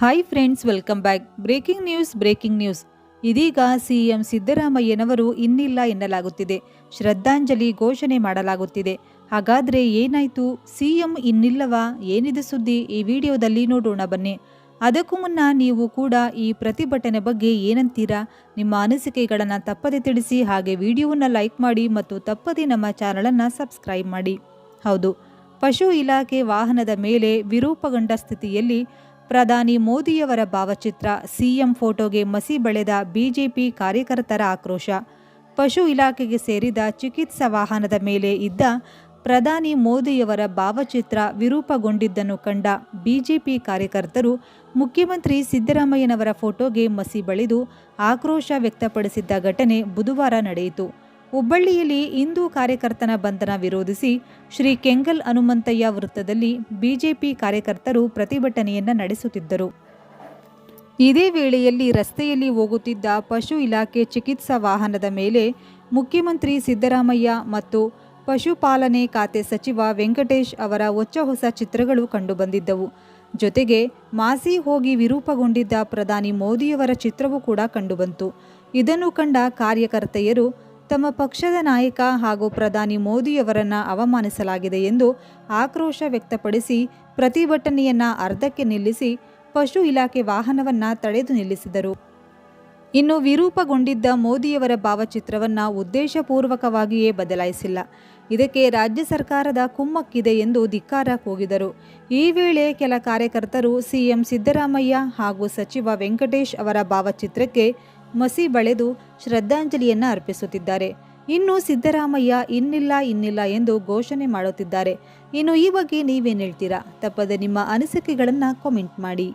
Hi friends welcome back breaking news breaking news ಇದೀಗ CM ಸಿದ್ದರಾಮಯ್ಯನವರು ಇನ್ನಿಲ್ಲ ಎನ್ನಲಾಗುತ್ತಿದೆ. ಶ್ರದ್ಧಾಂಜಲಿ ಘೋಷಣೆ ಮಾಡಲಾಗುತ್ತಿದೆ. ಹಾಗಾದರೆ ಏನಾಯ್ತು? ಸಿಎಂ ಇನ್ನಿಲ್ಲವಾ? ಏನಿದೆ ಸುದ್ದಿ? ಈ ವಿಡಿಯೋದಲ್ಲಿ ನೋಡೋಣ ಬನ್ನಿ. ಅದಕ್ಕೂ ಮುನ್ನ ನೀವು ಕೂಡ ಈ ಪ್ರತಿಭಟನೆ ಬಗ್ಗೆ ಏನಂತೀರಾ? ನಿಮ್ಮ ಅನಿಸಿಕೆಗಳನ್ನು ತಪ್ಪದೆ ತಿಳಿಸಿ, ಹಾಗೆ ವಿಡಿಯೋವನ್ನು ಲೈಕ್ ಮಾಡಿ ಮತ್ತು ತಪ್ಪದೆ ನಮ್ಮ ಚಾನಲನ್ನು ಸಬ್ಸ್ಕ್ರೈಬ್ ಮಾಡಿ. ಹೌದು. ಪಶು ಇಲಾಖೆ ವಾಹನದ ಮೇಲೆ ವಿರೂಪಗೊಂಡ ಸ್ಥಿತಿಯಲ್ಲಿ ಪ್ರಧಾನಿ ಮೋದಿಯವರ ಭಾವಚಿತ್ರ ಸಿಎಂ ಫೋಟೋಗೆ ಮಸಿ ಬಳೆದ ಬಿಜೆಪಿ ಕಾರ್ಯಕರ್ತರ ಆಕ್ರೋಶ. ಪಶು ಇಲಾಖೆಗೆ ಸೇರಿದ ಚಿಕಿತ್ಸಾ ವಾಹನದ ಮೇಲೆ ಇದ್ದ ಪ್ರಧಾನಿ ಮೋದಿಯವರ ಭಾವಚಿತ್ರ ವಿರೂಪಗೊಂಡಿದ್ದನ್ನು ಕಂಡ ಬಿಜೆಪಿ ಕಾರ್ಯಕರ್ತರು ಮುಖ್ಯಮಂತ್ರಿ ಸಿದ್ದರಾಮಯ್ಯನವರ ಫೋಟೋಗೆ ಮಸಿ ಬಳಿದು ಆಕ್ರೋಶ ವ್ಯಕ್ತಪಡಿಸಿದ್ದ ಘಟನೆ ಬುಧವಾರ ನಡೆಯಿತು. ಹುಬ್ಬಳ್ಳಿಯಲ್ಲಿ ಹಿಂದೂ ಕಾರ್ಯಕರ್ತನ ಬಂಧನ ವಿರೋಧಿಸಿ ಶ್ರೀ ಕೆಂಗಲ್ ಹನುಮಂತಯ್ಯ ವೃತ್ತದಲ್ಲಿ ಬಿಜೆಪಿ ಕಾರ್ಯಕರ್ತರು ಪ್ರತಿಭಟನೆಯನ್ನ ನಡೆಸುತ್ತಿದ್ದರು. ಇದೇ ವೇಳೆಯಲ್ಲಿ ರಸ್ತೆಯಲ್ಲಿ ಹೋಗುತ್ತಿದ್ದ ಪಶು ಇಲಾಖೆ ಚಿಕಿತ್ಸಾ ವಾಹನದ ಮೇಲೆ ಮುಖ್ಯಮಂತ್ರಿ ಸಿದ್ದರಾಮಯ್ಯ ಮತ್ತು ಪಶುಪಾಲನೆ ಖಾತೆ ಸಚಿವ ವೆಂಕಟೇಶ್ ಅವರ ಹೊಚ್ಚ ಹೊಸ ಚಿತ್ರಗಳು ಕಂಡುಬಂದಿದ್ದವು. ಜೊತೆಗೆ ಮಾಸಿ ಹೋಗಿ ವಿರೂಪಗೊಂಡಿದ್ದ ಪ್ರಧಾನಿ ಮೋದಿಯವರ ಚಿತ್ರವೂ ಕೂಡ ಕಂಡುಬಂತು. ಇದನ್ನು ಕಂಡ ಕಾರ್ಯಕರ್ತೆಯರು ತಮ್ಮ ಪಕ್ಷದ ನಾಯಕ ಹಾಗೂ ಪ್ರಧಾನಿ ಮೋದಿಯವರನ್ನು ಅವಮಾನಿಸಲಾಗಿದೆ ಎಂದು ಆಕ್ರೋಶ ವ್ಯಕ್ತಪಡಿಸಿ ಪ್ರತಿಭಟನೆಯನ್ನು ಅರ್ಧಕ್ಕೆ ನಿಲ್ಲಿಸಿ ಪಶು ಇಲಾಖೆ ವಾಹನವನ್ನು ತಡೆದು ನಿಲ್ಲಿಸಿದರು. ಇನ್ನು ವಿರೂಪಗೊಂಡಿದ್ದ ಮೋದಿಯವರ ಭಾವಚಿತ್ರವನ್ನ ಉದ್ದೇಶಪೂರ್ವಕವಾಗಿಯೇ ಬದಲಾಯಿಸಿಲ್ಲ. ಇದಕ್ಕೆ ರಾಜ್ಯ ಸರ್ಕಾರದ ಕುಮ್ಮಕ್ಕಿದೆ ಎಂದು ಧಿಕ್ಕಾರ ಕೂಗಿದರು. ಈ ವೇಳೆ ಕೆಲ ಕಾರ್ಯಕರ್ತರು ಸಿಎಂ ಸಿದ್ದರಾಮಯ್ಯ ಹಾಗೂ ಸಚಿವ ವೆಂಕಟೇಶ್ ಅವರ ಭಾವಚಿತ್ರಕ್ಕೆ ಮಸಿ ಬಳೆದು ಶ್ರದ್ಧಾಂಜಲಿಯನ್ನ ಅರ್ಪಿಸುತ್ತಿದ್ದಾರೆ. ಇನ್ನು ಸಿದ್ದರಾಮಯ್ಯ ಇನ್ನಿಲ್ಲ ಇನ್ನಿಲ್ಲ ಎಂದು ಘೋಷಣೆ ಮಾಡುತ್ತಿದ್ದಾರೆ. ಇನ್ನು ಈ ಬಗ್ಗೆ ನೀವೇನು ಹೇಳ್ತೀರಾ? ತಪ್ಪದೆ ನಿಮ್ಮ ಅನಿಸಿಕೆಗಳನ್ನು ಕಾಮೆಂಟ್ ಮಾಡಿ.